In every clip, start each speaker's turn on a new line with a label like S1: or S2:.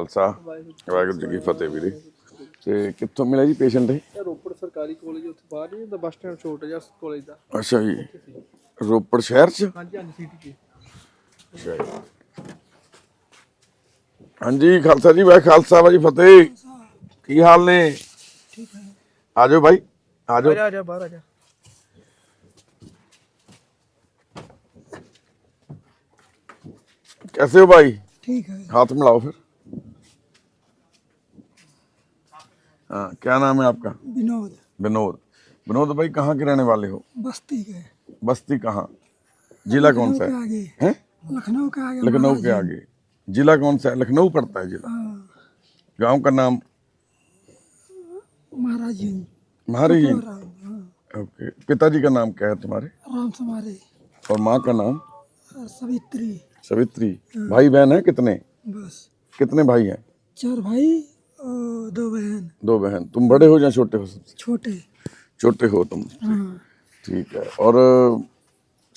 S1: ਖਾਲਸਾ ਵਾਹਿਗੁਰੂ ਜੀ ਕੀ ਫਤਿਹ ਵੀਰੇ ਤੇ ਕਿੱਥੋਂ ਮਿਲਿਆ ਜੀ ਪੇਸ਼ੈਂਟ ਇਹ
S2: ਇਹ ਰੋਪੜ ਸਰਕਾਰੀ ਕਾਲਜ ਉੱਥੇ ਬਾਹਰ ਨਹੀਂ ਹੁੰਦਾ ਬੱਸ ਸਟੈਂਡ ਛੋਟਾ ਜਿਹਾ ਕਾਲਜ ਦਾ
S1: ਅੱਛਾ ਜੀ ਰੋਪੜ ਸ਼ਹਿਰ ਚ
S2: ਹਾਂਜੀ ਹਾਂਜੀ ਸਿਟੀ 'ਚ
S1: ਅੱਛਾ ਜੀ ਹਾਂਜੀ ਖਾਲਸਾ ਜੀ ਵਾਹਿ ਖਾਲਸਾ ਵਾਜੀ ਫਤਿਹ ਕੀ ਹਾਲ ਨੇ
S2: ਠੀਕ ਹੈ
S1: ਆ ਜਾਓ ਭਾਈ ਆ
S2: ਆ
S1: ਜਾਓ
S2: ਜਾ ਆ ਜਾ ਬਾਹਰ ਆ ਜਾ
S1: कैसे हो भाई
S2: ठीक है
S1: हाथ मिलाओ फिर हाँ क्या नाम है आपका?
S2: विनोद।
S1: विनोद। विनोद भाई कहाँ के रहने वाले हो?
S2: बस्ती के।
S1: बस्ती कहाँ? जिला कौन सा है? हैं?
S2: लखनऊ के आगे
S1: लखनऊ के आगे। जिला कौन सा है? लखनऊ पड़ता है जिला। गाँव का नाम?
S2: महाराज जी।
S1: महारी जी।
S2: राम
S1: ओके। पिताजी का नाम क्या है तुम्हारे?
S2: राम समारे।
S1: और माँ का नाम?
S2: सवित्री।
S1: सवित्री। भाई बहन है कितने?
S2: बस।
S1: कितने भाई हैं?
S2: चार भाई। दो बहन।
S1: दो बहन। तुम बड़े हो या छोटे हो सबसे?
S2: छोटे।
S1: छोटे हो तुम।
S2: हाँ।
S1: ठीक है। और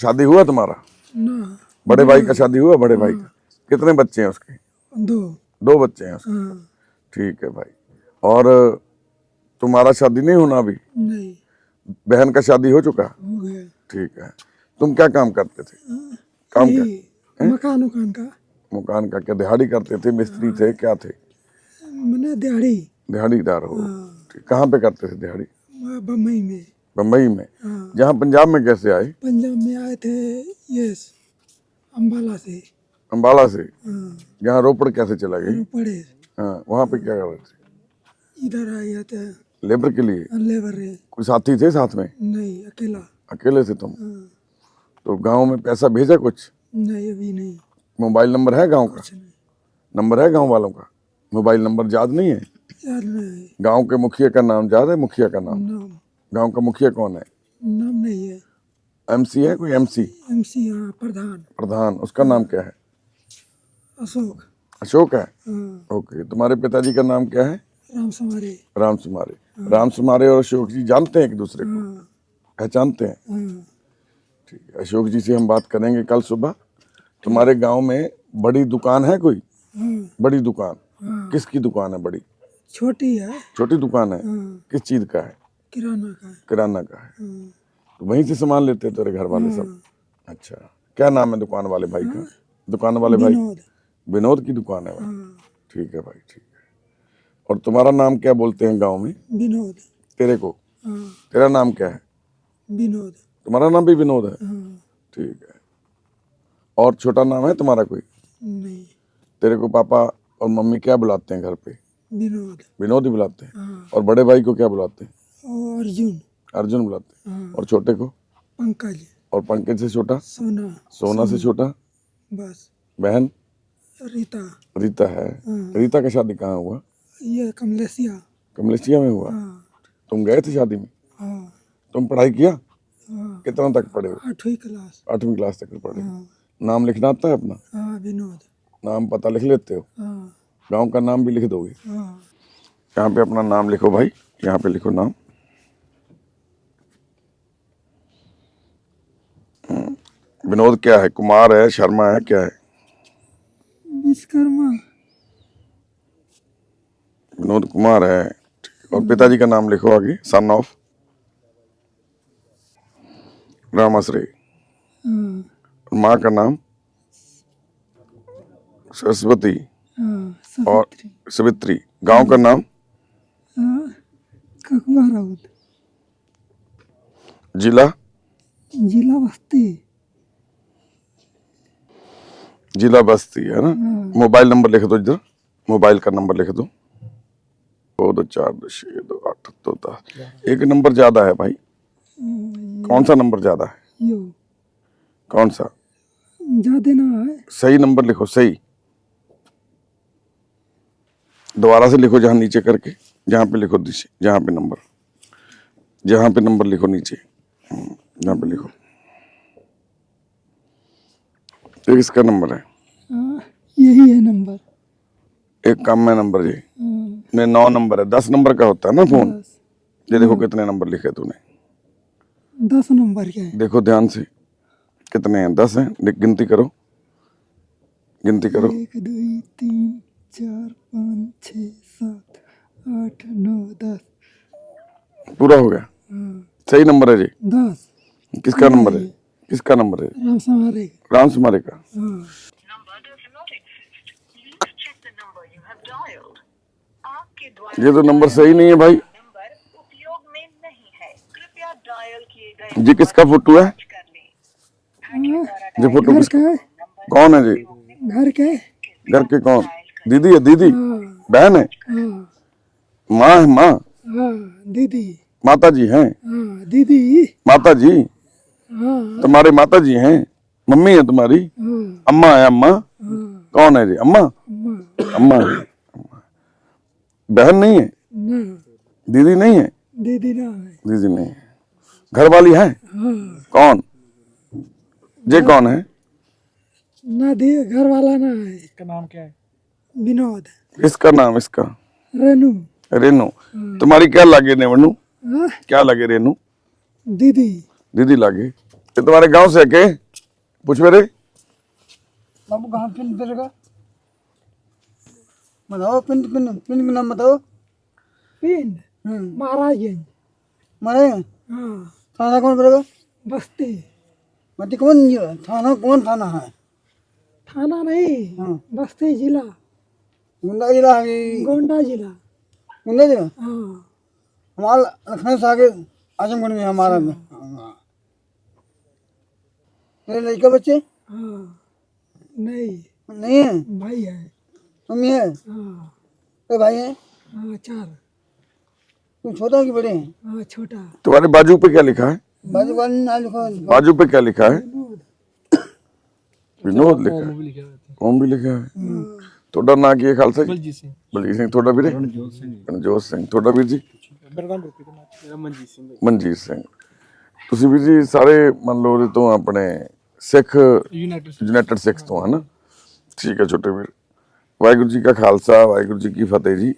S1: शादी हुआ तुम्हारा?
S2: ना।
S1: बड़े भाई का शादी हुआ बड़े भाई का? कितने बच्चे हैं उसके?
S2: दो।
S1: दो बच्चे हैं उसके?
S2: हाँ।
S1: ठीक है भाई। और तुम्हारा शादी नहीं होना अभी?
S2: नहीं।
S1: बहन का शादी हो चुका?
S2: हो गया।
S1: ठीक है। तुम क्या काम करते थे? काम
S2: यही मकान उकान का।
S1: मकान का क्या? दिहाड़ी करते थे? मिस्त्री थे? क्या थे?
S2: मैंने दिहाड़ी।
S1: दिहाड़ीदार हो
S2: हाँ।
S1: कहाँ पे करते थे दिहाड़ी?
S2: बम्बई में।
S1: बम्बई में?
S2: हाँ।
S1: जहाँ पंजाब में कैसे आए?
S2: पंजाब में आए थे यस अम्बाला से।
S1: अम्बाला से? यहाँ रोपड़ कैसे चला
S2: पड़े
S1: हाँ। वहाँ पे क्या कर रहे थे?
S2: इधर आ गया था।
S1: लेबर के लिए?
S2: लेबर है।
S1: कोई साथी थे साथ में?
S2: नहीं अकेला।
S1: अकेले थे तुम? तो गाँव में पैसा भेजा कुछ?
S2: नहीं अभी नहीं।
S1: मोबाइल नंबर है गाँव का? नंबर है गाँव वालों का? मोबाइल नंबर याद नहीं है?
S2: याद नहीं
S1: गाँव के मुखिया का नाम याद है? मुखिया का नाम?
S2: नाम।
S1: गाँव का मुखिया कौन है?
S2: नाम नहीं है।
S1: एमसी है कोई एमसी
S2: एमसी हाँ प्रधान।
S1: प्रधान उसका नाम क्या है?
S2: अशोक।
S1: अशोक है?
S2: हाँ।
S1: ओके तुम्हारे पिताजी का नाम क्या है?
S2: राम समारे।
S1: राम सुमारे। राम सुमारे और अशोक जी जानते हैं एक दूसरे को?
S2: हाँ।
S1: पहचानते हैं?
S2: हाँ।
S1: ठीक है अशोक जी से हम बात करेंगे कल सुबह। तुम्हारे गाँव में बड़ी दुकान है कोई?
S2: हाँ।
S1: बड़ी दुकान।
S2: हाँ।
S1: किसकी दुकान है बड़ी?
S2: छोटी है।
S1: छोटी दुकान है?
S2: हाँ।
S1: किस चीज़ का है?
S2: किराना का है।
S1: किराना का है।
S2: हाँ।
S1: तो वहीं से सामान लेते तेरे घर वाले सब अच्छा। क्या नाम है दुकान वाले भाई का? दुकान वाले भाई?
S2: विनोद।
S1: की दुकान है ठीक है भाई ठीक है। और तुम्हारा नाम क्या बोलते हैं गाँव में?
S2: विनोद।
S1: तेरे को? तेरा नाम क्या है?
S2: विनोद।
S1: तुम्हारा नाम भी विनोद हाँ। ठीक है। और छोटा नाम है तुम्हारा कोई?
S2: नहीं।
S1: तेरे को पापा और मम्मी क्या बुलाते हैं घर पे?
S2: विनोद।
S1: विनोद ही बुलाते हैं?
S2: हाँ।
S1: और बड़े भाई को क्या बुलाते हैं?
S2: अर्जुन।
S1: अर्जुन बुलाते हैं।
S2: हाँ।
S1: और छोटे को?
S2: पंकज।
S1: और पंकज से छोटा?
S2: सोना।
S1: सोना से छोटा?
S2: बस।
S1: बहन?
S2: रीता।
S1: रीता है।
S2: हाँ।
S1: रीता का शादी कहाँ हुआ?
S2: ये कमलेशिया।
S1: कमलेशिया में हुआ? तुम गए थे शादी में? तुम पढ़ाई किया? कितना तक पढ़े हो?
S2: आठवीं क्लास।
S1: आठवीं क्लास तक पढ़े नाम लिखना आता है अपना?
S2: विनोद।
S1: नाम पता लिख लेते हो।
S2: हाँ।
S1: गाँव का नाम भी लिख दोगे।
S2: हाँ।
S1: यहाँ पे अपना नाम लिखो भाई। यहाँ पे लिखो नाम। हम्म, विनोद क्या है? कुमार है शर्मा है क्या है?
S2: विश्वकर्मा
S1: विनोद कुमार है। और पिताजी का नाम लिखो आगे सन ऑफ़ रामाश्री माँ का नाम। सरस्वती
S2: हाँ
S1: और
S2: सवित्री।
S1: गाँव का नाम?
S2: हाँ राउत।
S1: जिला?
S2: जिला बस्ती।
S1: जिला बस्ती है ना?
S2: हाँ।
S1: मोबाइल नंबर लिख दो इधर। मोबाइल का नंबर लिख दो। दो दो चार दो छः दो आठ दो दस। एक नंबर ज़्यादा है भाई। कौन सा नंबर ज़्यादा है?
S2: यो।
S1: कौन सा?
S2: ज़्यादा ना है।
S1: सही नंबर लिखो सही। दोबारा से लिखो जहाँ नीचे करके जहाँ पे लिखो नीचे जहाँ पे नंबर। जहाँ पे नंबर लिखो नीचे। हम्म, जहाँ पे लिखो। एक इसका नंबर है।
S2: हाँ यही है नंबर।
S1: एक कम में नंबर ये।
S2: हाँ
S1: नहीं नौ नंबर है। दस नंबर का होता है ना फ़ोन? ये देखो कितने नंबर लिखे तूने।
S2: दस नंबर क्या है।
S1: देखो ध्यान से। कितने हैं? दस हैं। गिनती करो। गिनती करो।
S2: एक दो तीन चार पाँच छः सात आठ नौ दस।
S1: पूरा हो गया?
S2: हाँ।
S1: सही नंबर है जी?
S2: दस।
S1: किसका नंबर है? किसका नंबर है?
S2: राम समारे
S1: राम सुमारे का।
S2: हाँ।
S1: ये तो नंबर सही नहीं है भाई।
S3: उपयोग में नहीं है डायल किए
S1: जी किसका फ़ोटो है? जी फ़ोटो किसका?
S2: है?
S1: कौन है जी?
S2: घर के
S1: घर के कौन? दीदी है दीदी
S2: हाँ
S1: बहन है?
S2: हाँ
S1: माँ है माँ।
S2: हाँ दीदी।
S1: माता जी हैं।
S2: हाँ दीदी।
S1: माता जी
S2: हाँ
S1: तुम्हारे माता जी हैं? मम्मी है तुम्हारी? अम्मा है अम्मा? कौन है जी अम्मा?
S2: अम्मा।
S1: है। बहन नहीं है? दीदी नहीं है?
S2: दीदी ना है।
S1: दीदी नहीं है। घर वाली है कौन? ये कौन है?
S2: ना दी घर वाला ना है।
S4: इसका नाम क्या है?
S2: विनोद।
S1: इसका नाम इसका?
S2: रेनू।
S1: रेनू। तुम्हारी क्या लगे रेनू
S2: हाँ।
S1: क्या लगे रेनू?
S2: दीदी।
S1: दीदी लागे। ये तुम्हारे गाँव से है के? पूछ मेरे।
S4: बाबू कहाँ पिन तेरेगा बताओ पिन पिन पिन का नाम बताओ।
S2: पिंड?
S4: हम्म।
S2: महाराजगंज।
S4: मारे
S2: हाँ।
S4: थाना कौन पड़ेगा
S2: बस्ती।
S4: मती कौन थाना कौन थाना है?
S2: थाना नहीं
S4: हाँ।
S2: बस्ती जिला।
S4: गुंडा जिला है
S2: गोंडा जिला।
S4: गुंडा जिला?
S2: हाँ।
S4: हमारा लखनऊ से आगे आजमगढ़ में हमारा। में हाँ। तेरे लड़का बच्चे?
S2: हाँ। नहीं।
S4: नहीं है?
S2: भाई है।
S4: मम्मी है?
S2: हाँ।
S4: कोई भाई है?
S2: हाँ चार।
S4: तू छोटा कि बड़े हैं?
S2: हाँ छोटा।
S1: तुम्हारे बाजू पे क्या लिखा है?
S4: बाजू वाले ना लिखो
S1: बाजू पे क्या लिखा है?
S2: विनोद।
S1: विनोद लिखा है। ओम भी लिखा है। ਤੁਹਾਡਾ ਨਾਂ ਕੀ ਹੈ ਖਾਲਸਾ ਜੀ? ਬਲਜੀਤ ਸਿੰਘ। ਤੁਹਾਡਾ ਵੀਰੇ?
S4: ਰਣਜੋਤ ਸਿੰਘ
S1: ਰਣਜੋਤ ਸਿੰਘ ਤੁਹਾਡਾ ਵੀਰ ਜੀ? ਮਨਜੀਤ ਸਿੰਘ ਤੁਸੀਂ ਵੀਰ ਜੀ ਸਾਰੇ ਮੰਨ ਲਓ ਉਹਦੇ ਤੋਂ ਆਪਣੇ ਸਿੱਖ ਯੂਨਾਈਟਿਡ ਸਿੱਖ ਤੋਂ ਹਨ? ਠੀਕ ਹੈ ਛੋਟੇ ਵੀਰ। ਵਾਹਿਗੁਰੂ ਜੀ ਕਾ ਖਾਲਸਾ ਵਾਹਿਗੁਰੂ ਜੀ ਕੀ ਫਤਿਹ ਜੀ।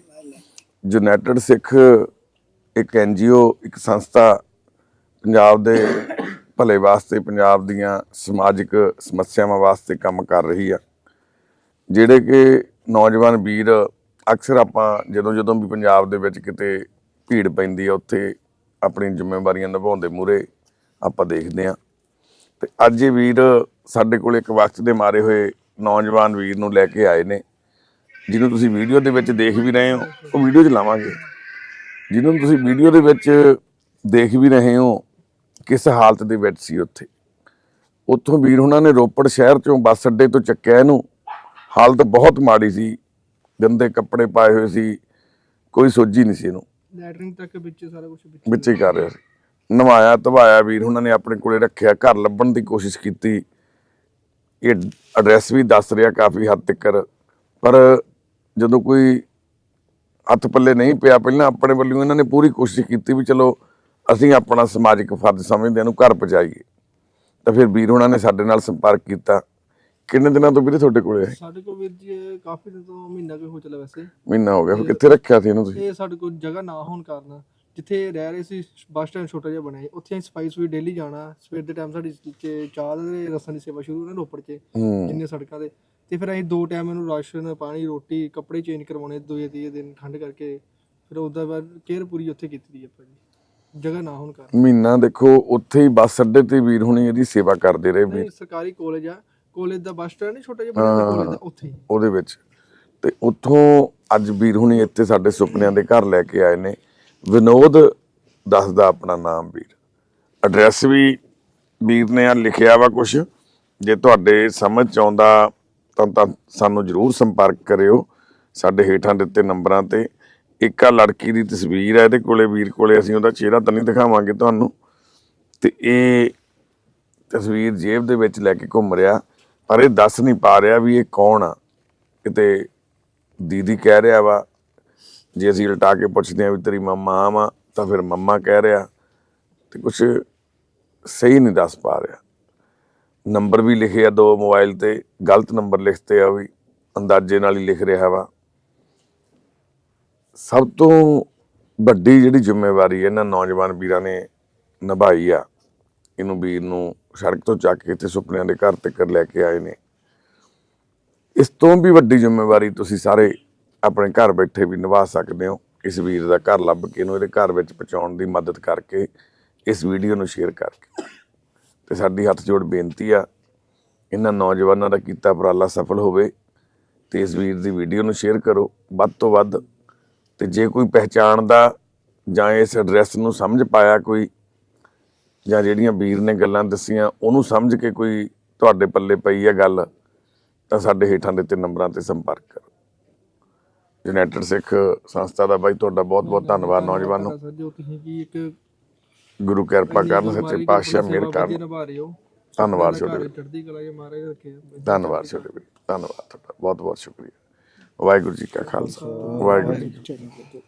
S1: ਯੂਨਾਈਟਿਡ ਸਿੱਖ ਇੱਕ ਐਨ ਐਨਜੀਓ ਇੱਕ ਸੰਸਥਾ ਪੰਜਾਬ ਦੇ ਭਲੇ ਵਾਸਤੇ ਪੰਜਾਬ ਦੀਆਂ ਸਮਾਜਿਕ ਸਮੱਸਿਆਵਾਂ ਵਾਸਤੇ ਕੰਮ ਕਰ ਰਹੀ ਆ। ਜਿਹੜੇ ਕਿ ਨੌਜਵਾਨ ਵੀਰ ਅਕਸਰ ਆਪਾਂ ਜਦੋਂ ਜਦੋਂ ਵੀ ਪੰਜਾਬ ਦੇ ਵਿੱਚ ਕਿਤੇ ਭੀੜ ਪੈਂਦੀ ਆ, ਉੱਥੇ ਆਪਣੀ ਜ਼ਿੰਮੇਵਾਰੀਆਂ ਨਿਭਾਉਂਦੇ ਮੂਰੇ ਆਪਾਂ ਦੇਖਦੇ ਆ ਤੇ ਅੱਜ ਇਹ ਵੀਰ ਸਾਡੇ ਕੋਲ ਇੱਕ ਵਕਤ ਦੇ ਮਾਰੇ ਹੋਏ ਨੌਜਵਾਨ ਵੀਰ ਨੂੰ ਲੈ ਕੇ ਆਏ ਨੇ, ਜਿਹਨੂੰ ਤੁਸੀਂ ਵੀਡੀਓ ਦੇ ਵਿੱਚ ਦੇਖ ਵੀ ਰਹੇ ਹੋ। ਉਹ ਵੀਡੀਓ 'ਚ ਲਾਵਾਂਗੇ। ਜਿਹਨੂੰ ਤੁਸੀਂ ਵੀਡੀਓ ਦੇ ਵਿੱਚ ਦੇਖ ਵੀ ਰਹੇ ਹੋ ਕਿਸ ਹਾਲਤ ਦੇ ਵਿੱਚ ਸੀ ਉੱਥੇ। ਉੱਥੋਂ ਵੀਰ ਉਹਨਾਂ ਨੇ ਰੋਪੜ ਸ਼ਹਿਰ ਚੋਂ ਬੱਸ ਅੱਡੇ ਤੋਂ ਚੱਕਿਆ ਇਹਨੂੰ। ਹਾਲਤ ਬਹੁਤ ਮਾੜੀ ਸੀ ਗੰਦੇ ਕੱਪੜੇ ਪਾਏ ਹੋਏ ਸੀ ਕੋਈ ਸੋਝੀ ਨਹੀਂ ਸੀ ਇਹਨੂੰ।
S4: ਲੈਟਰਿੰਗ ਤੱਕ ਵਿੱਚ ਸਾਰਾ ਕੁਝ ਵਿੱਚ
S1: ਵਿੱਚ ਹੀ ਕਰ ਰਿਹਾ ਸੀ। ਨਵਾਇਆ ਧਵਾਇਆ ਵੀਰ ਉਹਨਾਂ ਨੇ ਆਪਣੇ ਕੋਲੇ ਰੱਖਿਆ ਘਰ ਲੱਭਣ ਦੀ ਕੋਸ਼ਿਸ਼ ਕੀਤੀ। ਇਹ ਐਡਰੈਸ ਵੀ ਦੱਸ ਰਿਹਾ ਕਾਫੀ ਹੱਦ ਤੱਕ। ਪਰ ਜਦੋਂ ਕੋਈ ਹੱਥ ਪੱਲੇ ਨਹੀਂ ਪਿਆ ਪਹਿਲਾਂ ਆਪਣੇ ਵੱਲੋਂ ਇਹਨਾਂ ਨੇ ਪੂਰੀ ਕੋਸ਼ਿਸ਼ ਕੀਤੀ ਵੀ ਚਲੋ ਅਸੀਂ ਆਪਣਾ ਸਮਾਜਿਕ ਫਰਜ਼ ਸਮਝਦੇ ਇਹਨੂੰ ਘਰ ਪਹੁੰਚਾਈਏ। ਤਾਂ ਫਿਰ ਵੀਰ ਉਹਨਾਂ ਨੇ ਸਾਡੇ ਨਾਲ ਸੰਪਰਕ ਕੀਤਾ। ਕਿੰਨੇ ਦਿਨਾਂ ਤੋਂ ਵੀਰੇ ਤੁਹਾਡੇ ਕੋਲੇ?
S4: ਸਾਡੇ ਕੋਲ ਵੀਰ ਜੀ ਇਹ ਕਾਫੀ ਦਿਨ ਤੋਂ ਮਹੀਨਾ ਕੁ ਹੋ ਚੱਲਾ ਵੈਸੇ।
S1: ਮਹੀਨਾ ਹੋ ਗਿਆ ਫਿਰ ਕਿੱਥੇ ਰੱਖਿਆ ਸੀ ਇਹਨੂੰ ਤੁਸੀਂ?
S4: ਇਹ ਸਾਡੇ ਕੋਲ ਜਗ੍ਹਾ ਨਾ ਹੋਣ ਕਾਰਨ ਜਿੱਥੇ ਰਹਿ ਰਹੇ ਸੀ ਬੱਸ ਸਟੈਂਡ ਛੋਟਾ ਜਿਹਾ ਬਣਿਆ ਸੀ, ਉੱਥੇ ਅਸੀਂ ਸਫ਼ਾਈ ਸੂਈ ਡੇਲੀ ਜਾਣਾ ਸਵੇਰ ਦੇ ਟਾਈਮ ਸਾਡੀ ਚ- ਚਾਹ ਦੇ ਰਸਨ ਦੀ ਸੇਵਾ ਸ਼ੁਰੂ ਨਾ ਰੋਪੜ 'ਚ
S1: ਹੂੰ।
S4: ਜਿੰਨੇ ਸੜਕਾਂ ਦੇ ਤੇ ਫਿਰ ਅਸੀਂ ਦੋ ਟਾਈਮ ਇਹਨੂੰ ਰਾਸ਼ਨ ਪਾਣੀ ਰੋਟੀ ਕੱਪੜੇ ਚੇਂਜ ਕਰਵਾਉਣੇ ਦੋਏ ਤੀਏ ਦਿਨ ਠੰਡ ਕਰਕੇ ਫਿਰ ਉਹਦਾ ਬਾਅਦ ਕੇਅਰ ਪੂਰੀ ਉੱਥੇ ਕੀਤੀ ਦੀ ਆਪਾਂ ਜੀ ਜਗ੍ਹਾ ਨਾ ਹੋਣ ਕਾਰਨ।
S1: ਮਹੀਨਾ ਦੇਖੋ ਉੱਥੇ ਹੀ ਬੱਸ ਅੱਡੇ ਤੇ ਵੀਰ ਹੁਣੀ ਇਹਦੀ ਸੇਵਾ ਕਰਦੇ ਰਹੇ ਵੀਰ।
S4: ਨਹੀਂ ਸਰਕਾਰੀ ਕਾਲਜ ਆ ਕਾਲਜ ਦਾ ਬੱਸ ਸਟੈਂਡ ਨਹੀਂ ਛੋਟਾ ਜਿਹਾ ਬਣਿਆ ਕਾਲਜ ਦਾ ਉੱਥੇ।
S1: ਉਹਦੇ ਵਿੱਚ। ਤੇ ਉੱਥੋਂ ਅੱਜ ਵੀਰ ਹੁਣੀ ਇੱਥੇ ਸਾਡੇ ਸੁਪਨਿਆਂ ਦੇ ਘਰ ਲੈ ਕੇ ਆਏ ਨੇ। ਵਿਨੋਦ ਦੱਸਦਾ ਆਪਣਾ ਨਾਮ ਵੀਰ। ਐਡਰੈਸ ਵੀ ਵੀਰ ਨੇ ਆ ਲਿਖਿਆ ਵਾ ਕੁਝ ਜੇ ਤੁਹਾਡੇ ਸਮਝ ਚ ਆਉਂਦਾ ਤਾਂ ਤਾਂ ਸਾਨੂੰ ਜਰੂਰ ਸੰਪਰਕ ਕਰਿਓ ਸਾਡੇ ਹੇਠਾਂ ਦਿੱਤੇ ਨੰਬਰਾਂ ਤੇ। ਇੱਕ ਆ ਲੜਕੀ ਦੀ ਤਸਵੀਰ ਹੈ ਇਹਦੇ ਕੋਲੇ ਵੀਰ ਕੋਲੇ ਅਸੀਂ ਉਹਦਾ ਚਿਹਰਾ ਤਾਂ ਨਹੀਂ ਦਿਖਾਵਾਂਗੇ ਤੁਹਾਨੂੰ। ਤੇ ਇਹ ਤਸਵੀਰ ਜੇਬ ਦੇ ਵਿੱਚ ਲੈ ਕੇ ਘੁੰਮ ਰਿਹਾ। ਪਰ ਇਹ ਦੱਸ ਨਹੀਂ ਪਾ ਰਿਹਾ ਵੀ ਇਹ ਕੌਣ ਆ। ਕਿਤੇ ਦੀਦੀ ਕਹਿ ਰਿਹਾ ਵਾ, ਜੇ ਅਸੀਂ ਉਲਟਾ ਕੇ ਪੁੱਛਦੇ ਆ ਵੀ ਤੇਰੀ ਮੰਮਾ ਆ ਵਾ ਤਾਂ ਫਿਰ ਮੰਮਾ ਕਹਿ ਰਿਹਾ ਤੇ ਕੁਝ ਸਹੀ ਨਹੀਂ ਦੱਸ ਪਾ ਰਿਹਾ। ਨੰਬਰ ਵੀ ਲਿਖੇ ਆ ਦੋ ਮੋਬਾਈਲ ਤੇ, ਗਲਤ ਨੰਬਰ ਲਿਖਤੇ ਆ ਵੀ, ਅੰਦਾਜ਼ੇ ਨਾਲ ਹੀ ਲਿਖ ਰਿਹਾ ਵਾ। ਸਭ ਤੋਂ ਵੱਡੀ ਜਿਹੜੀ ਜ਼ਿੰਮੇਵਾਰੀ ਇਹਨਾਂ ਨੌਜਵਾਨ ਵੀਰਾਂ ਨੇ ਨਿਭਾਈ ਆ ਇਹਨੂੰ ਵੀਰ ਨੂੰ ਸੜਕ ਤੋਂ ਚੱਕ ਕੇ ਇੱਥੇ ਸੁਪਨਿਆਂ ਦੇ ਘਰ ਤੱਕ ਲੈ ਕੇ ਆਏ ਨੇ। ਇਸ ਤੋਂ ਵੀ ਵੱਡੀ ਜ਼ਿੰਮੇਵਾਰੀ ਤੁਸੀਂ ਸਾਰੇ ਆਪਣੇ ਘਰ ਬੈਠੇ ਵੀ ਨਿਭਾ ਸਕਦੇ ਹੋ। ਇਸ ਵੀਰ ਦਾ ਘਰ ਲੱਭ ਕੇ ਇਹਨੂੰ ਇਹਦੇ ਘਰ ਵਿੱਚ ਪਹੁੰਚਾਉਣ ਦੀ ਮਦਦ ਕਰਕੇ ਇਸ ਵੀਡੀਓ ਨੂੰ ਸ਼ੇਅਰ ਕਰਕੇ। ਤੇ ਸਾਡੀ ਹੱਥ ਜੋੜ ਬੇਨਤੀ ਆ, ਇਹਨਾਂ ਨੌਜਵਾਨਾਂ ਦਾ ਕੀਤਾ ਉਪਰਾਲਾ ਸਫਲ ਹੋਵੇ ਤੇ ਇਸ ਵੀਰ ਦੀ ਵੀਡੀਓ ਨੂੰ ਸ਼ੇਅਰ ਕਰੋ। ਵੱਧ ਤੋਂ ਵੱਧ ਤੇ ਜੇ ਕੋਈ ਪਹਿਚਾਣਦਾ ਜਾਂ ਇਸ ਐਡਰੈਸ ਨੂੰ ਸਮਝ ਪਾਇਆ ਕੋਈ ਜਾਂ ਜਿਹੜੀਆਂ ਵੀਰ ਨੇ ਗੱਲਾਂ ਦੱਸੀਆਂ ਉਹਨੂੰ ਸਮਝ ਕੇ ਕੋਈ ਤੁਹਾਡੇ ਪੱਲੇ ਪਈ ਆ ਗੱਲ ਤਾਂ ਸਾਡੇ ਹੇਠਾਂ ਦੇ ਤੇ ਨੰਬਰਾਂ ਤੇ ਸੰਪਰਕ ਕਰੋ। ਯੂਨਾਈਟਿਡ ਸਿੱਖ ਸੰਸਥਾ ਦਾ ਬਾਈ ਤੁਹਾਡਾ ਬਹੁਤ ਬਹੁਤ ਧੰਨਵਾਦ ਨੌਜਵਾਨੋ
S4: ਜੋ ਤੁਸੀਂ ਕੀ ਇੱਕ
S1: ਗੁਰੂ ਕਿਰਪਾ ਕਰਨ ਸੱਚੇ ਪਾਤਸ਼ਾਹ ਮਿਹਰ ਕਰਨ।
S4: ਹੋ।
S1: ਧੰਨਵਾਦ ਛੋਟੇ
S4: ਘਰ ਚੜ੍ਹਦੀ ਕਲਾ ਕੇ ਮਹਾਰਾਜ ਰੱਖੇ।
S1: ਧੰਨਵਾਦ ਛੋਟੇ ਵੀਰ ਧੰਨਵਾਦ ਤੁਹਾਡਾ ਬਹੁਤ ਬਹੁਤ ਸ਼ੁਕਰੀਆ। ਵਾਹਿਗੁਰੂ ਜੀ ਕਾ ਖਾਲਸਾ ਵਾਹਿਗੁਰੂ ਜੀ ਕੀ ਫਤਿਹ।